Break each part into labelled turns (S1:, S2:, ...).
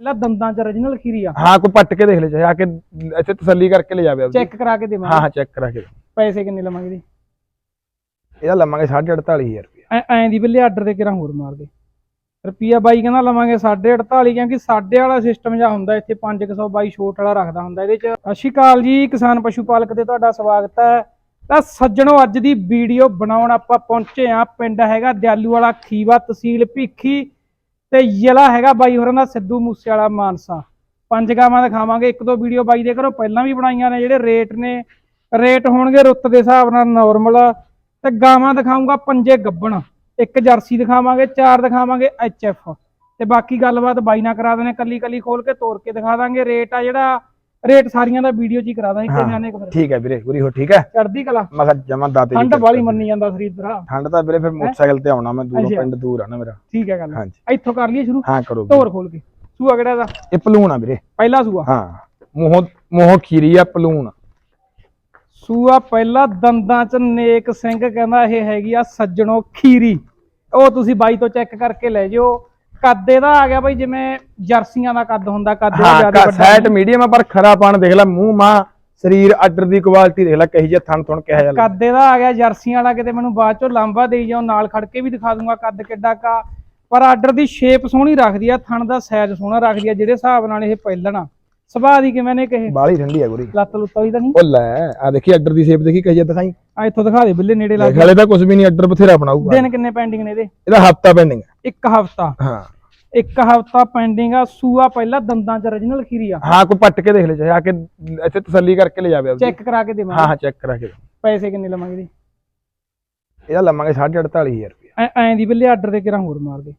S1: ਪਹਿਲਾਂ ਦੰਦਾਂ 'ਚ origignal ਖੀਰੀ ਆ।
S2: ਹਾਂ ਕੋਈ ਪੱਟ ਕੇ ਦੇਖ ਲੈ ਚਾਹੇ ਆ ਕੇ ਇੱਥੇ ਤਸੱਲੀ ਕਰਕੇ ਲੈ ਜਾਵੇ ਆਪਦੀ।
S1: ਚੈੱਕ ਕਰਾ ਕੇ
S2: ਹਾਂ
S1: ਦੇਵਾਂਗੇ।
S2: ਹਾਂ ਚੈੱਕ ਕਰਾ ਕੇ।
S1: ਪੈਸੇ ਕਿੰਨੇ ਲਵਾਂਗੇ ਇਹਦੇ
S2: ਇਹਦਾ ਲਵਾਂਗੇ 48500 ਰੁਪਏ
S1: ਐ ਐਂ ਦੀ ਬੱਲੇ ਆਰਡਰ ਦੇ ਕਿਰਾਂ ਹੋਰ ਮਾਰ ਦੇ? ਰੁਪਿਆ ਬਾਈ ਕਹਿੰਦਾ ਲਵਾਂਗੇ 48.5 ਕਿਉਂਕਿ ਸਾਡੇ ਵਾਲਾ ਸਿਸਟਮ ਜਾਂ ਹੁੰਦਾ ਇੱਥੇ 500 ਬਾਈ ਛੋਟ ਵਾਲਾ ਰੱਖਦਾ ਹੁੰਦਾ ਇਹਦੇ ਚ। ਸਤਿ ਸ਼੍ਰੀ ਅਕਾਲ ਜੀ ਕਿਸਾਨ ਪਸ਼ੂ ਪਾਲਕ ਤੇ ਤੁਹਾਡਾ ਸਵਾਗਤ ਹੈ। ਤਾਂ ਸੱਜਣੋ ਅੱਜ ਦੀ ਵੀਡੀਓ ਬਣਾਉਣ ਆਪਾਂ ਪਹੁੰਚੇ ਆ ਪਿੰਡ ਹੈਗਾ ਦਿਆਲੂ ਵਾਲਾ ਖੀਵਾ ਤਹਿਸੀਲ ਭੀਖੀ। ਤੇ ਜ਼ਿਲ੍ਹਾ ਹੈਗਾ ਬਾਈ ਹੋਰਾਂ ਦਾ ਸਿੱਧੂ ਮੂਸੇ ਵਾਲਾ ਮਾਨਸਾ। ਪੰਜ ਗਾਵਾਂ ਦਿਖਾਵਾਂਗੇ, ਇੱਕ ਦੋ ਵੀਡੀਓ ਬਾਈ ਦੇ ਘਰੋਂ ਪਹਿਲਾਂ ਵੀ ਬਣਾਈਆਂ ਨੇ, ਜਿਹੜੇ ਰੇਟ ਨੇ, ਰੇਟ ਹੋਣਗੇ ਰੁੱਤ ਦੇ ਹਿਸਾਬ ਨਾਲ ਨਾਰਮਲ ਤੇ ਗਾਵਾਂ ਦਿਖਾਉਂਗਾ ਪੰਜੇ ਗੱਬਣ, ਇੱਕ ਜਰਸੀ ਦਿਖਾਵਾਂਗੇ, ਚਾਰ ਦਿਖਾਵਾਂਗੇ ਐਚ ਐਫ ਤੇ ਬਾਕੀ ਗੱਲਬਾਤ ਬਾਈ ਨਾਲ ਕਰਾ ਦੇਣੇ ਕੱਲੀ ਕੱਲੀ ਖੋਲ ਕੇ ਤੋੜ ਕੇ ਦਿਖਾ ਦਾਂਗੇ। ਰੇਟ ਆ ਜਿਹੜਾ ਰੇਟ ਸਾਰੀਆਂ ਦਾ ਵੀਡੀਓ 'ਚ ਹੀ ਕਰਾ ਦਾਂਗੇ ਕਿੰਨੇ ਨੇ ਫਿਰ।
S2: ਠੀਕ ਹੈ ਵੀਰੇ ਪੂਰੀ ਹੋ ਠੀਕ ਹੈ?
S1: ਚੜਦੀ ਕਲਾ।
S2: ਮੈਂ ਕਿਹਾ ਜਮਾ ਦਾਤੇ
S1: ਠੰਡ ਵਾਲੀ। ਮੰਨੀ ਜਾਂਦਾ ਸਰੀਰ ਤੇਰਾ
S2: ਠੰਡ ਤਾਂ ਵੀਰੇ ਫਿਰ ਮੋਟਰਸਾਈਕਲ ਤੇ ਆਉਣਾ ਮੈਂ ਦੂਰੋਂ। ਪਿੰਡ ਦੂਰ ਆ ਨਾ ਮੇਰਾ।
S1: ਠੀਕ ਹੈ ਗੱਲ।
S2: ਹਾਂਜੀ।
S1: ਇੱਥੋਂ ਕਰ ਲਈਏ ਸ਼ੁਰੂ?
S2: ਹਾਂ ਕਰੋ।
S1: ਤੋਰ ਖੋਲ ਕੇ। ਸੂਆ ਕਿਹੜਾ ਦਾ
S2: ਇਹ ਪਲੂਣ ਆ ਵੀਰੇ।
S1: ਪਹਿਲਾ ਸੂਆ?
S2: ਹਾਂ। ਮੋਹ ਮੋਹ ਖੀਰੀ ਆ ਪਲੂਣ।
S1: ਸੂਆ ਪਹਿਲਾ ਦੰਦਾਂ 'ਚ ਨੇਕ ਸਿੰਘ ਕਹਿੰਦਾ ਇਹ ਹੈਗੀ ਆ ਸੱਜਣੋ ਖੀਰੀ। ਉਹ ਤੁਸੀਂ ਬਾਈ ਤੋਂ ਚੈੱਕ ਕਰਕੇ ਲੈ ਜਿਓ। ਕੱਦ ਇਹਦਾ ਆ ਗਿਆ ਬਾਈ ਜਿਵੇਂ ਜਰਸੀਆਂ ਦਾ ਕੱਦ ਹੁੰਦਾ ਕੱਦ ਇਹਦਾ ਜ਼ਿਆਦਾ ਵੱਡਾ
S2: ਸੈਟ ਮੀਡੀਅਮ ਆ ਪਰ ਖਰਾ ਪਾਣ ਦੇਖ ਲੈ ਮੂੰਹ ਮਾਂ ਸਰੀਰ ਆਰਡਰ ਦੀ ਕੁਆਲਿਟੀ ਦੇਖ ਲੈ ਕਹੀ ਜੇ ਥਣ ਥਣ ਕਿਹਾ ਜਾਂਦਾ
S1: ਕੱਦ ਇਹਦਾ ਆ ਗਿਆ ਜਰਸੀਆਂ ਵਾਲਾ ਕਿਤੇ ਮੈਨੂੰ ਬਾਅਦ ਚੋਂ ਲਾਂਬਾ ਦੇਈ ਜਾਓ ਨਾਲ ਖੜ ਕੇ ਵੀ ਦਿਖਾ ਦੂੰਗਾ ਕੱਦ ਕਿੱਡਾ ਕਾ। ਪਰ ਆਰਡਰ ਦੀ ਸ਼ੇਪ ਸੋਹਣੀ ਰੱਖਦੀ ਆ ਥਣ ਦਾ ਸਾਈਜ਼ ਸੋਹਣਾ ਰੱਖਦੀ ਆ ਜਿਹੜੇ ਹਿਸਾਬ ਨਾਲ ਇਹ ਪਹਿਲਣਾ ਸੁਭਾਅ ਦੀ ਕਿਵੇਂ ਨੇ ਕਹੇ?
S2: ਬਾਲੀ ਠੰਡੀ ਆ ਗੁਰੀ।
S1: ਲੱਤ ਲੁੱਤ ਵਾਲੀ ਤਾਂ ਨਹੀਂ?
S2: ਉਹ ਲੈ ਆ ਦੇਖੀ ਆਰਡਰ ਦੀ ਸ਼ੇਪ ਦੇਖੀ ਕਹੀ ਜੇ ਦਿਖਾਈ।
S1: ਆ ਇੱਥੋਂ ਦਿਖਾ ਦੇ ਬਿੱਲੇ ਨੇੜੇ ਲੱਗ
S2: ਹਲੇ ਤਾਂ ਕੁਝ ਵੀ ਨਹੀਂ ਆਰਡਰ ਬਥੇਰਾ ਬਣਾਊਗਾ।
S1: ਦਿਨ ਕਿੰਨੇ ਪੈਂਡਿੰਗ ਨੇ ਇਹਦੇ?
S2: ਇਹਦਾ ਹਫਤਾ ਪੈਂਡਿੰਗ ਹੈ
S1: ਇੱਕ ਹਫਤਾ।
S2: ਹਾਂ।
S1: ਇੱਕ ਹਫਤਾ ਪੈਂਡਿੰਗ ਆ ਸੂਆ ਪਹਿਲਾਂ ਦੰਦਾਂ 'ਚ origignal ਖੀਰੀ ਆ।
S2: ਹਾਂ ਕੋਈ ਪੱਟ ਕੇ ਦੇਖ ਲੈ ਚਾਹੇ ਆ ਕੇ ਇੱਥੇ ਤਸੱਲੀ ਕਰਕੇ ਲੈ ਜਾਵੇ।
S1: ਚੈੱਕ ਕਰਾ ਕੇ
S2: ਹਾਂ
S1: ਦੇਵਾਂਗੇ।
S2: ਹਾਂ ਚੈੱਕ ਕਰਾ ਕੇ
S1: ਪੈਸੇ ਕਿੰਨੇ ਲਵਾਂਗੇ ਇਹਦੇ?
S2: ਇਹਦਾ ਲਵਾਂਗੇ 48500 ਰੁਪਏ
S1: ਐ ਐਂ ਦੀ ਬਿੱਲੇ ਆਰਡਰ ਦੇ ਕਿਰਾਂ ਹੋਰ ਮਾਰ ਦੇ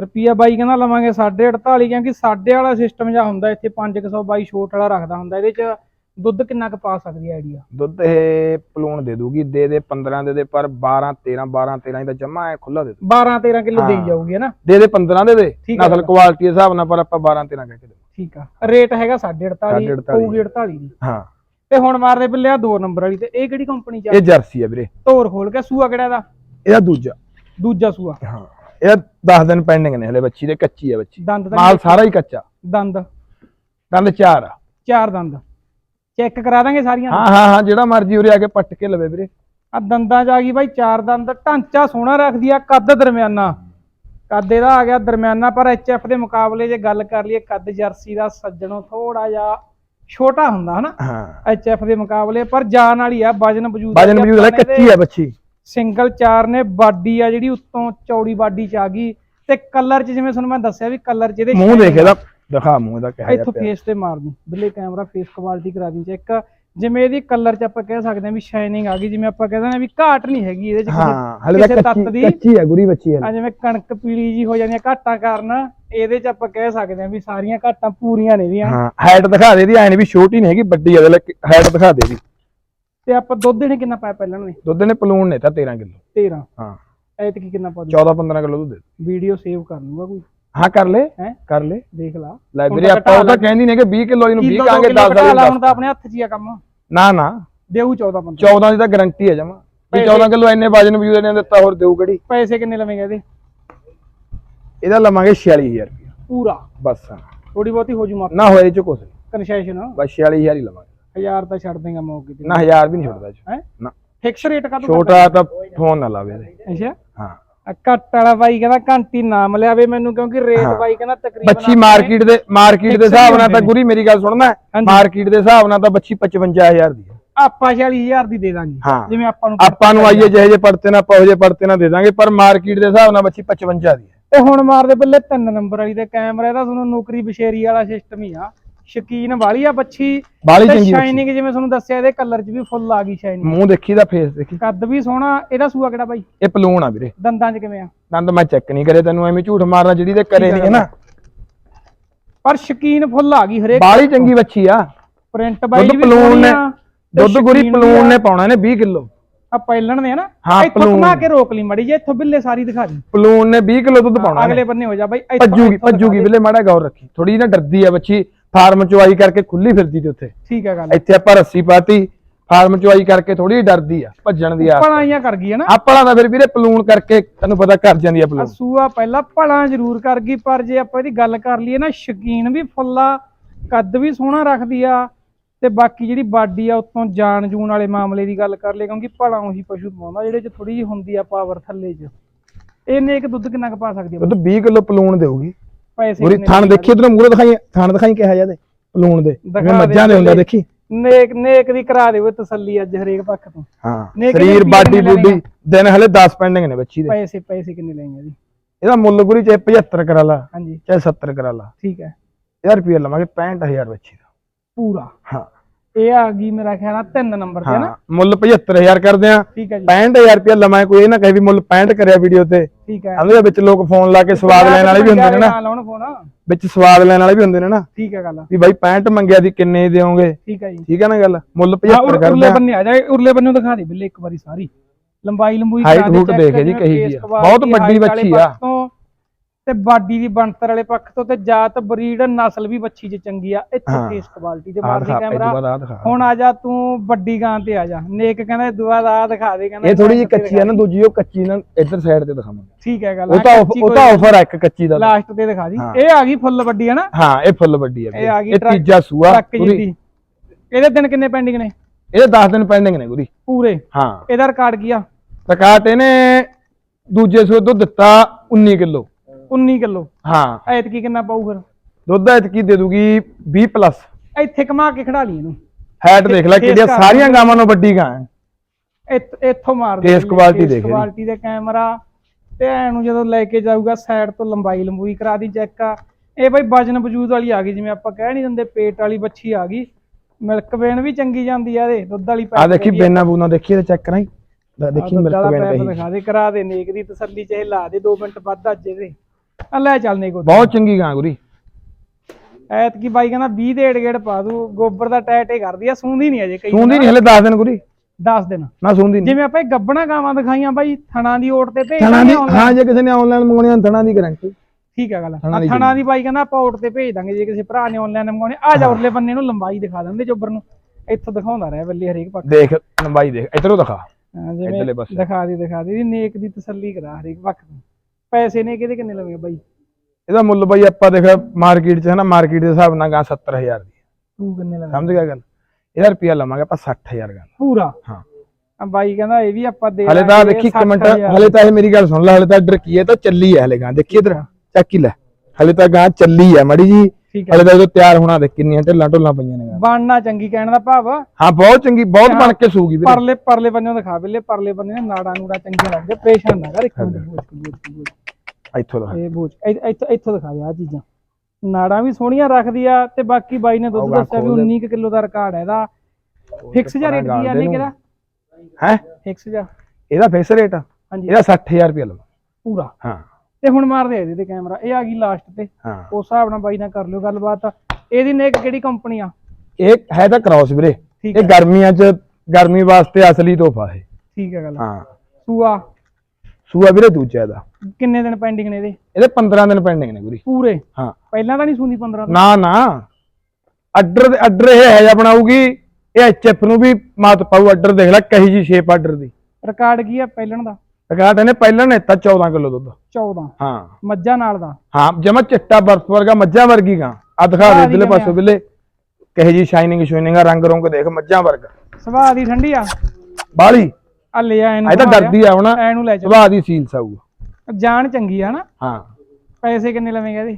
S1: ਰੁਪਿਆ ਬਾਈ ਕਹਿੰਦਾ ਲਵਾਂਗੇ 48.5 ਕਿਉਂਕਿ ਸਾਡੇ ਵਾਲਾ ਸਿਸਟਮ ਜਾਂ ਹੁੰਦਾ ਇੱਥੇ 500 ਬਾਈ ਛੋਟ ਵਾਲਾ ਰੱਖਦਾ ਹੁੰਦਾ ਇਹਦੇ ਚ ਦੁੱਧ ਕਿੰਨਾ ਕੁ ਪਾ ਸਕਦੀ ਹੈ ਆਈਡੀਆ
S2: ਦੁੱਧ ਇਹ ਪਲੂਣ ਦੇ ਦੂਗੀ ਦੇ ਦੇ 15 ਦੇ ਦੇ ਪਰ 12 13 12 13 ਦਾ ਜਮਾ ਐ ਖੁੱਲਾ ਦੇ ਦੂ
S1: 12 13 ਕਿਲੋ ਦੇਈ। ਜਾਊਗੀ ਹੈ ਨਾ
S2: ਦੇ ਦੇ 15 ਦੇ ਦੇ। ਨਸਲ ਕੁਆਲਿਟੀ ਦੇ ਹਿਸਾਬ ਨਾਲ ਪਰ ਆਪਾਂ 12 13 ਕਹਿ ਕੇ ਦੇ
S1: ਠੀਕ ਆ। ਰੇਟ ਹੈਗਾ 48.5
S2: 48
S1: ਹੋਊਗੀ 48 ਦੀ।
S2: ਹਾਂ।
S1: ਤੇ ਹੁਣ ਮਾਰਦੇ ਬਿੱਲੇ ਆ ਦੋ ਨੰਬਰ ਵਾਲੀ ਤੇ ਇਹ ਕਿਹੜੀ ਕੰਪਨੀ ਚ
S2: ਇਹ ਜਰਸੀ ਆ ਵੀਰੇ।
S1: ਤੋਰ ਖੋਲ ਕੇ ਸੂਆ ਕਿਹੜਾ ਦਾ
S2: ਇਹਦਾ ਦੂਜਾ।
S1: ਦੂਜਾ ਸੂਆ।
S2: ਹਾਂ। ਇਹ 10 ਦਿਨ ਪੈਂਡਿੰਗ ਨੇ ਹਲੇ ਬੱਚੀ ਦੇ ਕੱਚੀ ਆ ਬੱਚੀ।
S1: ਦੰਦ ਤਾਂ
S2: ਮਾਲ ਸਾਰਾ ਹੀ ਕੱਚਾ।
S1: ਦੰਦ।
S2: ਦੰਦ ਚਾਰ ਆ।
S1: ਚਾਰ ਦੰਦ। ਚੈੱਕ ਕਰਾ ਦਾਂਗੇ ਸਾਰੀਆਂ
S2: ਹਾਂ ਹਾਂ ਹਾਂ ਜਿਹੜਾ ਮਰਜ਼ੀ ਉਰੇ ਆ ਕੇ ਪੱਟ ਕੇ ਲਵੇ ਵੀਰੇ।
S1: ਆ ਦੰਦਾਂ ਚ ਆ ਗਈ ਬਾਈ ਚਾਰ ਦੰਦ। ਢਾਂਚਾ ਸੋਹਣਾ ਰੱਖਦੀ ਆ ਕੱਦ ਦਰਮਿਆਨਾ। ਕੱਦ ਇਹਦਾ ਆ ਗਿਆ ਦਰਮਿਆਨਾ ਪਰ ਐਫ ਦੇ ਮੁਕਾਬਲੇ ਜੇ ਗੱਲ ਕਰ ਲਈਏ ਕੱਦ ਜਰਸੀ ਦਾ ਸੱਜਣੋਂ ਥੋੜਾ ਜਿਹਾ ਛੋਟਾ ਹੁੰਦਾ ਹਨਾ।
S2: ਹਾਂ।
S1: ਐਫ ਦੇ ਮੁਕਾਬਲੇ ਪਰ ਜਾਨ ਵਾਲੀ ਆ ਵਜਨ ਵਜੂਦ
S2: ਵਜਨ ਵੀ ਉਹਦਾ ਕੱਚੀ ਆ ਬੱਚੀ।
S1: ਸਿੰਗਲ ਚਾਰ ਨੇ ਬਾਡੀ ਆ ਜਿਹੜੀ ਉੱਤੋਂ ਚੌੜੀ ਬਾਡੀ ਚ ਆ ਗਈ ਤੇ ਕਲਰ ਚ ਜਿਵੇਂ ਤੁਹਾਨੂੰ ਮੈਂ ਦੱਸਿਆ ਵੀ ਕਲਰ ਚ ਇਹਦੇ
S2: ਮੂੰਹ ਦੇਖ ਇਹਦਾ ਦਿਖਾ ਮੂੰਹ ਇਹਦਾ ਕਿਹਾ
S1: ਇੱਥੋਂ ਫੇਸ ਤੇ ਮਾਰ ਦੂੰ। ਬਿੱਲੇ ਕੈਮਰਾ ਫੇਸ ਕੁਆਲਿਟੀ ਕਰਾ ਦੀ ਚੈੱਕ ਜਿਵੇਂ ਇਹਦੀ ਕਲਰ ਚ ਆਪਾਂ ਕਹਿ ਸਕਦੇ ਹਾਂ ਵੀ ਸ਼ਾਈਨਿੰਗ ਆ ਗਈ ਜਿਵੇਂ ਆਪਾਂ ਕਹਿੰਦੇ ਨੇ ਵੀ ਘਾਟ ਨਹੀਂ ਹੈਗੀ ਇਹਦੇ ਚ
S2: ਹਾਂ ਹਲੇ ਤਾਂ
S1: ਤੱਤ ਦੀ।
S2: ਕੱਚੀ ਆ ਗੁਰੀ ਬੱਚੀ ਹੈ
S1: ਜਿਵੇਂ ਕਣਕ ਪੀਲੀ ਜੀ ਹੋ ਜਾਂਦੀ ਘਾਟਾਂ ਕਾਰਨ ਇਹਦੇ ਚ ਆਪਾਂ ਕਹਿ ਸਕਦੇ ਹਾਂ ਵੀ ਸਾਰੀਆਂ ਘਾਟਾਂ ਪੂਰੀਆਂ ਨੇ ਇਹਦੀਆਂ।
S2: ਹਾਂ ਹਾਈਟ ਦਿਖਾ ਦੇ ਦੀ ਐ ਨਹੀਂ ਵੀ ਛੋਟੀ ਨਹੀਂ ਹੈਗੀ ਵੱਡੀ ਦੇ ਹਾਈਟ ਦਿਖਾ ਦੇ ਦੀ
S1: ਤੇ ਆਪਾਂ ਦੁੱਧ ਨੇ ਕਿੰਨਾ ਪਾਇਆ ਪਹਿਲਾਂ ਨੇ
S2: ਦੁੱਧ ਨੇ ਪਲੂਣ ਨੇ ਤਾਂ 13 ਕਿਲੋ।
S1: 13
S2: ਹਾਂ।
S1: ਐਤਕੀ ਕਿੰਨਾ ਪਾ ਦੂੰ
S2: 14 15 ਕਿਲੋ ਦੁੱਧ ਦੇ ਦੂ।
S1: ਵੀਡੀਓ ਸੇਵ ਕਰ ਲੂੰਗਾ ਕੋਈ?
S2: ਹਾਂ ਕਰ ਲੈ।
S1: ਹੈ?
S2: ਕਰ ਲੈ।
S1: ਦੇਖ ਲਾ।
S2: ਲੈ ਵੀਰੇ ਆਪਾਂ ਉਹ ਤਾਂ ਕਹਿੰਦੀ ਨੇ ਕਿ 20 ਕਿਲੋ ਇਹਨੂੰ 20
S1: ਕਿਲੋ
S2: ਕਾਂਗੇ 10
S1: ਘਟਾ ਲਾ
S2: ਵਾਲੀ
S1: ਹੁਣ ਤਾਂ ਆਪਣੇ ਹੱਥ 'ਚ ਹੀ ਆ ਕੰਮ।
S2: ਨਾ ਨਾ।
S1: ਦੇਊ 14 15
S2: 14 ਦੀ ਤਾਂ ਗਾਰੰਟੀ ਹੈ ਜਮਾ। ਵੀ 14 ਕਿਲੋ ਇੰਨੇ ਵਜਨ ਵੀ ਉਹਨੇ ਦਿੱਤਾ ਹੋਰ ਦੇਊ ਕਿਹੜੀ?
S1: ਪੈਸੇ ਕਿੰਨੇ ਲਵੇਂਗੇ ਇਹਦੇ?
S2: ਇਹਦਾ ਲਵਾਂਗੇ 46000 ਰੁਪਏ
S1: ਪੂਰਾ?
S2: ਬਸ।
S1: ਥੋੜੀ ਬਹੁਤੀ ਹੋ ਜੂ ਮਾਫ।
S2: ਨਾ ਹੋਏ ਚ ਕੁਛ ਨੀ।
S1: ਕਨਸੈਸ਼ਨ
S2: ਬਸ 46000 ਹੀ ਲਵਾਂਗੇ।
S1: ਹਜ਼ਾਰ ਤਾਂ ਛੱਡ ਦੇਗਾ ਮੌਕੇ ਤੇ
S2: ਨਾ 1000 ਵੀ ਨਹੀਂ 'ਚ।
S1: ਹੈ
S2: ਨਾ
S1: ਫਿਕਸ ਰੇਟ ਕਾ
S2: ਛੋਟਾ ਤਾਂ ਫੋਨ ਨਾ ਲਾਵੇ ਇਹਦੇ।
S1: ਅੱਛਾ
S2: ਹਾਂ
S1: ਘੱਟ ਵਾਲਾ ਬਾਈ ਕਹਿੰਦਾ ਘੰਟੀ ਨਾਮ ਲਿਆਵੇ ਮੈਨੂੰ ਕਿਉਂਕਿ ਰੇਟ। ਬਾਈ ਕਹਿੰਦਾ ਤਕਰੀਬਨ
S2: ਬੱਚੀ ਮਾਰਕੀਟ ਦੇ ਮਾਰਕੀਟ ਦੇ ਹਿਸਾਬ ਨਾਲ ਤਾਂ। ਗੁਰੀ ਮੇਰੀ ਗੱਲ ਸੁਣਨਾ। ਮਾਰਕੀਟ ਦੇ ਹਿਸਾਬ ਨਾਲ ਤਾਂ ਬੱਚੀ 55000 ਦੀ ਹੈ
S1: ਆਪਾਂ 40000 ਦੀ ਦੇ ਦਾਂਗੇ। ਜਿਵੇਂ ਆਪਾਂ ਨੂੰ
S2: ਆਪਾਂ ਨੂੰ ਆਈਏ ਜਿਹੇ ਜੇ ਪੜਤੇ ਨਾ ਆਪਾਂ ਉਹ ਜੇ ਪੜਤੇ ਨਾ ਦੇ ਦਾਂਗੇ ਪਰ ਮਾਰਕੀਟ ਦੇ ਹਿਸਾਬ ਨਾਲ ਬੱਚੀ 55 ਦੀ ਹੈ
S1: ਤੇ ਹੁਣ ਮਾਰਦੇ ਬੱਲੇ ਤਿੰਨ ਨੰਬਰ ਵਾਲੀ ਤੇ ਕੈਮਰਾ ਇਹਦਾ ਤੁਹਾਨੂੰ ਨੌਕਰੀ ਬਸ਼ੇਰੀ ਵਾਲਾ ਸਿਸਟਮ ਹੀ ਆ ਸ਼ਕੀਨ ਵਾਲੀ ਆ ਬੱਚੀ
S2: ਬਾਲੀ ਚੰਗੀ।
S1: ਸ਼ਾਈਨਿੰਗ ਜਿਵੇਂ ਤੁਹਾਨੂੰ ਦੱਸਿਆ ਇਹਦੇ ਕਲਰ 'ਚ ਵੀ ਫੁੱਲ ਆ ਗਈ ਸ਼ਾਈਨਿੰਗ
S2: ਮੂੰਹ ਦੇਖੀ ਦਾ ਫੇਸ ਦੇਖੀ।
S1: ਕੱਦ ਵੀ ਸੋਹਣਾ ਇਹਦਾ ਸੂਆ ਕਿਹੜਾ ਬਾਈ?
S2: ਇਹ ਪਲੂਣ ਆ ਵੀਰੇ।
S1: ਦੰਦਾਂ 'ਚ ਕਿਵੇਂ ਆ?
S2: ਦੰਦ ਮੈਂ ਚੈੱਕ ਨਹੀਂ ਕਰੇ ਤੈਨੂੰ ਐਵੇਂ ਝੂਠ ਮਾਰਨਾ ਜਿਹੜੀ ਤੇ ਕਰੇ ਨਹੀਂ ਹੈ ਨਾ।
S1: ਪਰ ਸ਼ਕੀਨ ਫੁੱਲ ਆ ਗਈ ਹਰੇਕ
S2: ਬਾਲੀ ਚੰਗੀ ਬੱਚੀ ਆ।
S1: ਪ੍ਰਿੰਟ ਬਾਈ ਵੀ
S2: ਪਲੂਣ ਨੇ ਦੁੱਧ ਗੁਰੀ ਪਲੂਣ। ਨੇ ਪਾਉਣਾ ਨੇ 20 ਕਿਲੋ।
S1: ਆ ਪਹਿਲਣ ਨੇ। ਨਾ ਇੱਥੋਂ
S2: ਪਲੂਣ।
S1: ਘੁਮਾ ਕੇ ਰੋਕ ਲਈ ਮੜੀ ਜੇ ਇੱਥੋਂ ਬਿੱਲੇ ਸਾਰੀ ਦਿਖਾ ਦੀ।
S2: ਪਲੂਣ ਨੇ 20 ਕਿਲੋ ਦੁੱਧ ਪਾਉਣਾ
S1: ਅਗਲੇ ਬੰਨੇ ਹੋ ਜਾ ਬਾਈ
S2: ਭੱਜੂਗੀ ਭੱਜੂਗੀ। ਵੀਲੇ ਮਾੜਾ ਗੌਰ ਰੱਖੀ। ਥੋੜੀ ਨਾ ਡਰਦੀ ਆ ਬੱਚੀ ਫਾਰਮ ਚੋਂ ਆਈ ਕਰਕੇ ਖੁੱਲੀ ਫਿਰਦੀ ਤੇ ਉੱਥੇ।
S1: ਠੀਕ ਹੈ ਗੱਲ।
S2: ਇੱਥੇ ਆਪਾਂ ਰੱਸੀ ਪਾਤੀ ਫਾਰਮ ਚੁਆਈ ਕਰਕੇ ਥੋੜੀ ਡਰਦੀ ਆ ਭੱਜਣ ਦੀ ਆ
S1: ਭਲਾਈਆਂ ਕਰ ਗਈ ਹੈ ਨਾ।
S2: ਆਪਣਾ ਤਾਂ ਫਿਰ ਵੀਰੇ ਪਲੂਣ ਕਰਕੇ ਤੈਨੂੰ ਪਤਾ ਕਰ ਜਾਂਦੀ ਆ ਪਲੂਣ।
S1: ਸੂਆ ਪਹਿਲਾਂ ਭਲਾ ਜ਼ਰੂਰ ਕਰ ਗਈ ਪਰ ਜੇ ਆਪਾਂ ਇਹਦੀ ਗੱਲ ਕਰ ਲਈਏ ਨਾ ਸ਼ਕੀਨ ਵੀ ਫੁੱਲਾ ਕੱਦ ਵੀ ਸੋਹਣਾ ਰੱਖਦੀ ਆ ਤੇ ਬਾਕੀ ਜਿਹੜੀ ਬਾਡੀ ਆ ਉਤੋਂ ਜਾਨ ਜੂਨ ਵਾਲੇ ਮਾਮਲੇ ਦੀ ਗੱਲ ਕਰ ਲਈਏ ਕਿਉਂਕਿ ਭਲਾ ਉਹੀ ਪਸ਼ੂ ਪਾਉਂਦਾ ਜਿਹੜੇ ਚ ਥੋੜੀ ਜਿਹੀ ਹੁੰਦੀ ਆ ਪਾਵਰ ਥੱਲੇ ਚ। ਇਹਨੇ ਇੱਕ ਦੁੱਧ ਕਿੰਨਾ ਕੁ ਪਾ ਸਕਦੀ ਆ
S2: ਤਾਂ 20 ਕਿਲੋ ਪਲੂਣ ਦੇਊਗੀ।
S1: ਪੈਸੇ ਕਿੰਨੇ
S2: ਥਣ ਦੇਖੀ ਤੈਨੂੰ ਮੂਰੇ ਦਿਖਾਈ ਥਣ ਦਿਖਾਈ ਕਿਹਾ ਜਾਂਦੇ ਪਲੂਣ ਦੇ।
S1: ਦਿਖਾ
S2: ਜਿਵੇਂ
S1: ਦੇ
S2: ਮੱਝਾਂ ਦੇ ਹੁੰਦਾ। ਦੇਖੀ।
S1: ਨੇਕ ਨੇਕ ਦੀ ਕਰਾ ਦੇਵੇ ਤਸੱਲੀ ਅੱਜ ਹਰੇਕ ਪੱਖ ਤੋਂ।
S2: ਹਾਂ ਸਰੀਰ ਬਾਡੀ
S1: ਕਿੰਨੇ
S2: ਬੁੱਡੀ ਦਿਨ ਹਲੇ 10 ਪੈਂਡਿੰਗ ਨੇ ਬੱਚੀ ਦੇ।
S1: ਪੈਸੇ ਪੈਸੇ ਕਿੰਨੇ ਲੈਣਗੇ ਜੀ?
S2: ਇਹਦਾ ਮੁੱਲ ਗੁਰੀ ਚਾਹੇ 75 ਕਰਾ ਲਾ
S1: ਹਾਂਜੀ।
S2: ਚਾਹੇ 70 ਕਰਾ ਲਾ।
S1: ਠੀਕ ਹੈ।
S2: 1000 ਰੁਪਏ ਲਵਾਂਗੇ 65000 ਬੱਚੀ ਦਾ।
S1: ਪੂਰਾ।
S2: ਹਾਂ।
S1: ਇਹ ਆ ਗਈ ਮੇਰਾ ਖਿਆਲ ਆ ਤਿੰਨ ਨੰਬਰ ਤੇ ਨਾ?
S2: ਮੁੱਲ 75000 ਕਰਦੇ ਆ
S1: ਠੀਕ ਹੈ ਜੀ।
S2: 65000 ਰੁਪਏ ਲਵਾਂਗੇ ਕੋਈ ਇਹ ਨਾ ਕਹੇ ਵੀ ਮੁੱਲ 65 ਕਰਿਆ ਵੀਡੀਓ ਤੇ।
S1: ਠੀਕ ਹੈ।
S2: ਆਂਦੇ ਵਿੱਚ ਲੋਕ ਫੋਨ ਲਾ ਕੇ ਸਵਾਦ ਲੈਣ ਵਾਲੇ ਵੀ ਹੁੰਦੇ ਨੇ ਨਾ।
S1: ਲਾਉਣ ਫੋਨ।
S2: ਵਿੱਚ ਸਵਾਦ ਲੈਣ ਵਾਲੇ ਵੀ ਹੁੰਦੇ ਨੇ ਨਾ।
S1: ਠੀਕ ਹੈ ਗੱਲ।
S2: ਵੀ ਬਾਈ 65 ਮੰਗਿਆ ਦੀ ਕਿੰਨੇ ਦਿਓਗੇ?
S1: ਠੀਕ ਹੈ ਜੀ।
S2: ਠੀਕ ਹੈ ਨਾ ਗੱਲ? ਮੁੱਲ
S1: ਹਾਂ
S2: 75
S1: ਉਰ-
S2: ਕਰਦੇ
S1: ਉਰਲੇ
S2: ਆ
S1: ਬੰਨੇ ਆ ਜਾਏ ਉਰਲੇ ਬੰਨੇ ਦਿਖਾ ਦੇ ਬਿੱਲੇ ਇੱਕ ਵਾਰੀ ਸਾਰੀ। ਲੰਬਾਈ ਲੰਬੂਈ ਦੇ,
S2: ਹੂਟ ਦੇਖੇ ਜੀ ਕਹੀ ਜੀ ਬਹੁਤ ਵੱਡੀ ਵੱਛੀ ਆ।
S1: ਤੋਂ ਤੇ ਬਾਡੀ ਦੀ ਬਣਤਰ ਵਾਲੇ ਪੱਖ ਤੋਂ ਤੇ ਜਾਤ ਬਰੀਡ ਨਸਲ ਵੀ ਬੱਚੀ 'ਚ ਚੰਗੀ ਆ ਇੱਥੇ
S2: ਹਾਂ।
S1: ਫੇਸ ਕੁਆਲਿਟੀ ਤੇ
S2: ਆਹ
S1: ਮਾਰਦੀ
S2: ਦਿਖਾ ਇਹ ਤੋਂ ਬਾਅਦ
S1: ਕੈਮਰਾ
S2: ਆਹ ਦਿਖਾ।
S1: ਹੁਣ ਆ ਜਾ ਤੂੰ ਵੱਡੀ ਗਾਂ ਤੇ ਆ ਜਾ। ਨੇਕ ਕਹਿੰਦਾ ਦੁਆ ਆ ਦਿਖਾ ਦੇ ਕਹਿੰਦਾ
S2: ਇਹ ਥੋੜੀ ਜਿਹੀ
S1: ਤੇ
S2: ਕੱਚੀ ਆ ਨਾ ਦੂਜੀ ਉਹ ਕੱਚੀ ਨਾ ਇੱਧਰ ਸਾਈਡ ਤੇ ਦਿਖਾਵਾਂਗੇ।
S1: ਠੀਕ ਹੈ ਗੱਲ
S2: ਉਹ ਤਾਂ off- ਉਹ ਤਾਂ ਆਫਰ ਆ ਇੱਕ ਕੱਚੀ ਦਾ
S1: ਲਾਸਟ ਤੇ ਦਿਖਾ ਦੀ।
S2: ਹਾਂ।
S1: ਇਹ ਆ ਗਈ ਫੁੱਲ ਵੱਡੀ ਹੈ ਨਾ?
S2: ਹਾਂ ਇਹ ਫੁੱਲ ਵੱਡੀ ਆ
S1: ਇਹ ਆ ਗਈ
S2: ਇਹ
S1: ਟਰੱਕ-
S2: ਤੀਜਾ ਸੂਆ ਪੂਰੀ।
S1: ਇਹਦੇ ਦਿਨ ਕਿੰਨੇ ਪੈਂਡਿੰਗ ਨੇ?
S2: ਇਹਦੇ 10 ਦਿਨ ਪੈਂਡਿੰਗ ਨੇ ਗੁਰੀ
S1: ਪੂਰੇ?
S2: ਹਾਂ।
S1: ਇਹਦਾ ਰਿਕਾਰਡ ਕੀ ਆ?
S2: ਰਕਾਟ ਇਹਨੇ ਦੂਜੇ ਸੂਏ ਦੁੱਧ ਦਿੱਤਾ 19 ਕਿਲੋ।
S1: 19 ਕਿਲੋ।
S2: ਹਾਂ।
S1: ਐਤਕੀ ਕਿੰਨਾ ਪਾਊ ਫਿਰ?
S2: ਦੁੱਧ ਐਤਕੀ ਦੇ ਦੂਗੀ 20 ਪਲੱਸ
S1: ਇੱਥੇ ਕਮਾ ਕੇ ਖੜਾ ਲਈ ਇਹਨੂੰ।
S2: ਹੈਟ ਦੇਖ ਲੈ ਕਿਹੜੀਆਂ
S1: ਕਰ
S2: ਸਾਰੀਆਂ ਗਾਵਾਂ ਨੂੰ ਵੱਡੀ ਗਾਂ ਹੈ।
S1: ਇੱਥ- ਮਾਰ
S2: Face quality ਦੇਖ।
S1: ਕੁਆਲਿਟੀ ਦੇ ਕੈਮਰਾ ਤੇ ਐਨੂੰ ਜਦੋਂ ਲੈ ਕੇ ਜਾਊਗਾ ਸਾਈਡ ਤੋਂ ਲੰਬਾਈ ਲੰਬੂਈ ਕਰਾ ਦੀ ਚੈੱਕ ਆ। ਇਹ ਬਈ ਵਜਨ ਵਜੂਦ ਵਾਲੀ ਆ ਗਈ ਜਿਵੇਂ ਆਪਾਂ ਕਹਿ ਨਹੀਂ ਦਿੰਦੇ ਪੇਟ ਵਾਲੀ ਬੱਚੀ ਆ ਗਈ। ਮਿਲਕ ਵੇਨ ਵੀ ਚੰਗੀ ਜਾਂਦੀ ਆ ਇਹਦੇ ਦੁੱਧ ਵਾਲੀ
S2: ਆ ਦੇਖੀ ਬੇਨਾ ਬੂਨਾ ਦੇਖੀ ਤੇ ਚੈੱਕ ਕਰਾਈ? ਲੈ ਦੇਖੀ ਮਿਲਕ
S1: ਪੈਪ
S2: ਕਹੀ
S1: ਦਿਖਾ ਦੇ ਕਰਾ ਦੇ ਨੇਕ ਦੀ ਤਸੱਲੀ ਚਾਹੇ ਲਾ ਦੇ 2 ਮਿੰਟ ਵੱਧ ਅੱਜ ਇਹਦੇ। ਆ ਲੈ ਚੱਲ ਨੇਕ ਉੱਧਰ।
S2: ਬਹੁਤ ਚੰਗੀ ਗਾਂ ਗੁਰੀ।
S1: ਐਤਕੀ ਬਾਈ ਕਹਿੰਦਾ 20 ਦੇ ਏੜ ਪਾ ਦੂ ਗੋਬਰ ਦਾ ਟੈਟ ਕਰਦੀ ਆ ਸੂੰਦੀ ਨਹੀਂ ਅਜੇ ਕਈ
S2: ਸੂੰਦੀ ਨਹੀਂ ਹਲੇ 10 ਦਿਨ ਗੁਰੀ।
S1: 10 ਦਿਨ।
S2: ਨਾ ਸੂੰਦੀ ਨਹੀਂ
S1: ਜਿਵੇਂ ਆਪਾਂ ਇਹ ਗੱਬਣਾ ਗਾਵਾਂ ਦਿਖਾਈਆਂ ਬਾਈ ਥਣਾ ਦੀ ਓਟ ਤੇ ਭੇਜ ਦਾਂਗੇ।
S2: ਹਾਂ ਜੇ ਕਿਸੇ ਨੇ ਆਨਲਾਈਨ ਮੰਗਵਾਉਣੀ ਆ ਥਣਾ ਦੀ ਗਾਰੰਟੀ
S1: ਠੀਕ ਹੈ ਗੱਲ।
S2: ਥਣਾ ਦੀ
S1: ਥਣਾ ਦੀ ਬਾਈ ਕਹਿੰਦਾ ਆਪਾਂ ਓਟ ਤੇ ਭੇਜ ਦਾਂਗੇ ਜੇ ਕਿਸੇ ਭਰਾ ਨੇ ਆਨਲਾਈਨ ਮੰਗਵਾਉਣੇ ਆ ਜਾ ਉਰਲੇ ਬੰਨੇ ਨੂੰ ਲੰਬਾਈ ਦਿਖਾ ਦਿੰਦੇ ਚੋਬਰ ਨੂੰ। ਇੱਥੋਂ ਦਿਖਾਉਂਦਾ ਰਿਹਾ ਬੱਲੀ ਹਰੇਕ ਪੱਖ।
S2: ਦੇਖ ਲੰਬਾਈ ਦੇਖ ਇਧਰੋਂ ਦਿਖਾ।
S1: ਹਾਂ, ਜਿਵੇਂ। ਦਿਖਾ ਦੀ ਦਿਖਾ ਦੀ ਨੇਕ ਦੀ ਤਸੱਲੀ ਕਰਾ ਹਰੇਕ ਪੱਖ ਤੋਂ ਪੈਸੇ ਨੇ ਕਿਹਦੇ ਕਿੰਨੇ ਲਵੇ ਬਾਈ?
S2: ਇਹਦਾ ਮੁੱਲ ਬਾਈ ਆਪਾਂ ਦੇਖ ਮਾਰਕੀਟ 'ਚ ਹੈ ਨਾ ਮਾਰਕੀਟ ਦੇ ਹਿਸਾਬ ਨਾਲ ਗਾਂ 70000 ਦੀ
S1: ਤੂੰ ਕਿੰਨੇ ਲਵੇ?
S2: ਸਮਝ ਗਿਆ ਗੱਲ? ਇਹਦਾ ਰੁਪਿਆ ਲਵਾਂਗੇ ਆਪਾਂ 60000 ਗਾਂ
S1: ਪੂਰਾ?
S2: ਹਾਂ।
S1: ਆ ਬਾਈ ਕਹਿੰਦਾ ਇਹ ਵੀ ਆਪਾਂ ਦੇ
S2: ਹਲੇ ਤਾਂ ਦੇਖੀ ਇੱਕ ਮਿੰਟ
S1: 60,000
S2: ਹਲੇ ਤਾਂ ਇਹ ਮੇਰੀ ਗੱਲ ਸੁਣ ਲੈ ਹਲੇ ਤਾਂ ਆਰਡਰ ਕੀ ਹੈ ਤਾਂ ਚੱਲੀ ਹੈ ਹਲੇ ਗਾਂ ਦੇਖੀ ਇਧਰ ਚੱਕ ਹੀ ਲੈ। ਹਲੇ ਤਾਂ ਗਾਂ ਚੱਲੀ ਹੈ ਮੜੀ ਜੀ। ਹਲੇ ਤਾਂ ਜਦੋਂ ਤਿਆਰ ਹੋਣਾ ਦੇ ਕਿੰਨੀਆਂ ਢਿੱਲਾਂ ਢੁੱਲਾਂ ਪਈਆਂ ਨੇ ਗਾਂ
S1: ਬਣਨਾ ਚੰਗੀ ਕਹਿਣ ਦਾ ਭਾਵ।
S2: ਹਾਂ ਬਹੁਤ ਚੰਗੀ ਬਹੁਤ ਬਣ ਕੇ ਸੂਗੀ ਵੀਰੇ।
S1: ਪਰਲੇ ਪਰਲੇ ਬੰਨੇ ਦਿਖਾ ਬਿੱਲੇ ਪਰਲੇ ਬੰਨੇ ਨਾੜਾ ਨੂੜਾ ਚੰਗੀਆਂ ਲੱਗਦੇ ਪਰੇਸ਼ਾਨ ਨਾ ਕਰ ਇੱਕ ਮਿੰਟ।
S2: ਇੱਥੋਂ ਦਾ
S1: ਇਹ ਬੋਝ ਇ- ਇੱਥੋਂ ਇੱਥੋਂ ਦਿਖਾ ਦੇ ਆ ਚੀਜ਼ਾਂ। ਨਾੜਾਂ ਵੀ ਸੋਹਣੀਆਂ ਰੱਖਦੀ ਆ ਤੇ ਬਾਕੀ ਬਾਈ ਨੇ ਦੁੱਧ
S2: ਆਹ
S1: ਦੱਸਿਆ ਵੀ
S2: ਖੋਲ ਦੇ।
S1: 19 ਕਿਲੋ ਦਾ ਰਿਕਾਰਡ ਹੈ ਇਹਦਾ। ਫਿਕਸ ਜਾਂ ਰੇਟ ਕੀ ਆ ਨਹੀਂ ਕਿਹਦਾ?
S2: ਹੈ?
S1: ਫਿਕਸ ਜਾਂ
S2: ਇਹਦਾ ਫਿਕਸ ਰੇਟ
S1: ਹਾਂਜੀ।
S2: ਇਹਦਾ 60000 ਰੁਪਏ ਲਵਾਂ
S1: ਪੂਰਾ।
S2: ਹਾਂ।
S1: ਤੇ ਹੁਣ ਮਾਰਦੇ ਆ ਇਹਦੇ ਤੇ ਕੈਮਰਾ ਇਹ ਆ ਗਈ ਲਾਸਟ ਤੇ।
S2: ਹਾਂ।
S1: ਉਸ ਹਿਸਾਬ ਨਾਲ ਬਾਈ ਨਾਲ ਕਰ ਲਿਓ ਗੱਲਬਾਤ। ਇਹਦੀ ਨੇਕ ਕਿਹੜੀ ਕੰਪਨੀ ਆ?
S2: ਇਹ ਹੈ ਤਾਂ ਕ੍ਰਾਸ ਵੀਰੇ।
S1: ਠੀਕ
S2: ਇਹ ਗਰਮੀਆਂ 'ਚ ਗਰਮੀ ਵਾਸਤੇ ਅਸਲੀ ਤੋਹਫਾ ਹੈ
S1: ਠੀਕ ਹੈ ਗੱਲ।
S2: ਹਾਂ।
S1: ਸੂਆ।
S2: ਸੂਆ ਵੀਰੇ ਦੂਜਾ ਇਹਦਾ।
S1: ਕਿੰਨੇ ਦਿਨ ਪੈਂਡਿੰਗ ਨੇ ਇਹਦੇ?
S2: ਇਹਦੇ 15 ਦਿਨ ਪੈਂਡਿੰਗ ਨੇ ਗੁਰੀ
S1: ਪੂਰੇ?
S2: ਹਾਂ।
S1: ਪਹਿਲਾਂ ਤਾਂ ਨਹੀਂ ਸੁਣਦੀ 15 ਦਿਨ?
S2: ਨਾ ਨਾ। ਆਰਡਰ ਦੇ ਆਰਡਰ ਇਹ ਹੈ ਜਿਹਾ ਬਣਾਊਗੀ ਇਹ ਐਚਐਫ ਨੂੰ ਵੀ ਮਾਤ ਪਾਊ ਆਰਡਰ ਦੇਖ ਲੈ ਕਹੀ ਜੀ ਸ਼ੇਪ ਆਰਡਰ ਦੀ।
S1: ਰਿਕਾਰਡ ਕੀ ਆ ਪਹਿਲਣ ਦਾ?
S2: ਰਿਕਾਰਡ ਇਹਨੇ ਪਹਿਲਾਂ ਨੇ ਤਾਂ 14 ਕਿਲੋ ਦੁੱਧ।
S1: 14
S2: ਹਾਂ।
S1: ਮੱਝਾਂ ਨਾਲ ਦਾ?
S2: ਹਾਂ ਜਮਾ ਚਿੱਟਾ ਬਰਫ ਵਰਗਾ ਮੱਝਾਂ ਵਰਗੀ ਗਾ ਆ ਦਿਖਾ ਦੇ ਇਧਰਲੇ ਪਾਸੋਂ ਬਿੱਲੇ ਕਹੇ ਜੀ ਸ਼ਾਈਨਿੰਗ ਸ਼ਾਈਨਿੰਗ ਰੰਗ ਰੰਗ ਦੇਖ ਮੱਝਾਂ ਵਰਗਾ।
S1: ਸੁਭਾਅ ਦੀ ਠੰਡੀ ਆ?
S2: ਬਾਲੀ।
S1: ਆ ਲੈ ਆ ਇਹਨੂੰ
S2: ਇਹ ਤਾਂ ਡਰਦੀ ਆ ਹੁਣ। ਸੁਭਾਅ ਦੀ ਸੀਲ ਸਾਊਗਾ
S1: ਜਾਨ ਚੰਗੀ ਆ ਹਨਾ
S2: ਹਾਂ।
S1: ਪੈਸੇ ਕਿੰਨੇ ਲਵੇਂਗਾ ਇਹਦੇ?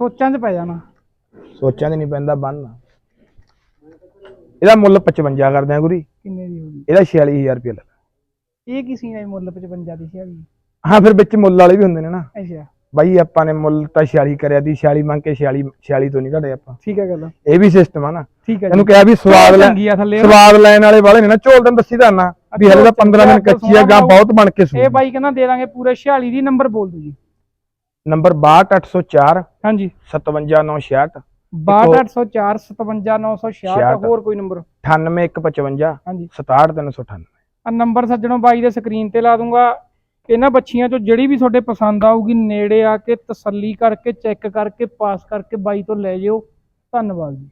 S1: ਸੋਚਾਂ 'ਚ ਪੈ ਜਾਣਾ।
S2: ਸੋਚਾਂ ਦੇ ਨਹੀਂ ਪੈਂਦਾ ਬੰਨ। ਇਹਦਾ ਮੁੱਲ 55 ਕਰਦੇ ਆ ਗੁਰੀ।
S1: ਕਿੰਨੇ ਦੀ ਹੋਊਗੀ?
S2: ਇਹਦਾ 46000 ਰੁਪਏ ਲੱਗਾ
S1: ਇਹ ਕੀ ਸੀ ਨੇ ਮੁੱਲ 55 ਦੀ ਸੀ
S2: ਹਾਂ ਫਿਰ ਵਿੱਚ ਮੁੱਲ ਵਾਲੇ ਵੀ ਹੁੰਦੇ ਨੇ ਨਾ।
S1: ਅੱਛਾ।
S2: ਬਾਈ ਆਪਾਂ ਨੇ ਮੁੱਲ ਤਾਂ 46 ਕਰਿਆ ਦੀ 46 ਮੰਗ ਕੇ 46 46 ਤੋਂ ਨਹੀਂ ਘਟੇ ਆਪਾਂ।
S1: ਠੀਕ ਹੈ ਗੱਲ।
S2: ਇਹ ਵੀ ਸਿਸਟਮ ਆ ਨਾ।
S1: ਠੀਕ ਹੈ
S2: ਇਹਨੂੰ ਕਿਹਾ ਵੀ ਸਵਾਦ ਲੈ
S1: ਚੰਗੀ ਆ ਥੱਲੇ।
S2: ਸਵਾਦ ਲੈਣ ਵਾਲੇ ਵਾਲੇ ਨੇ ਨਾ ਝੋਲ ਤੈਨੂੰ ਦੱਸੀ ਤਾਂ ਨਾ। ਵੀ ਹਲੇ ਤਾਂ 15 ਦਿਨ ਕੱਚੀ ਆ ਗਾਂ ਬਹੁਤ ਬਣ ਕੇ ਸੂ
S1: ਇਹ ਬਾਈ ਕਹਿੰਦਾ ਦੇ ਦਾਂਗੇ ਪੂਰੇ 46 ਦੀ ਨੰਬਰ ਬੋਲ ਦਿਓ ਜੀ।
S2: ਨੰਬਰ 62804
S1: ਹਾਂਜੀ।
S2: 57966
S1: 62804 57966 ਹੋਰ ਕੋਈ ਨੰਬਰ?
S2: 98155
S1: ਹਾਂਜੀ।
S2: 67398
S1: ਆ ਨੰਬਰ ਸੱਜਣੋ ਬਾਈ ਦੇ ਸਕਰੀਨ ਤੇ ਲਾ ਦੂੰਗਾ। ਇਹਨਾਂ ਬੱਚੀਆਂ ਚੋਂ ਜਿਹੜੀ ਵੀ ਤੁਹਾਡੇ ਪਸੰਦ ਆਊਗੀ ਨੇੜੇ ਆ ਕੇ ਤਸੱਲੀ ਕਰਕੇ ਚੈੱਕ ਕਰਕੇ ਪਾਸ ਕਰਕੇ ਬਾਈ ਤੋਂ ਲੈ ਜਿਓ। ਧੰਨਵਾਦ ਜੀ।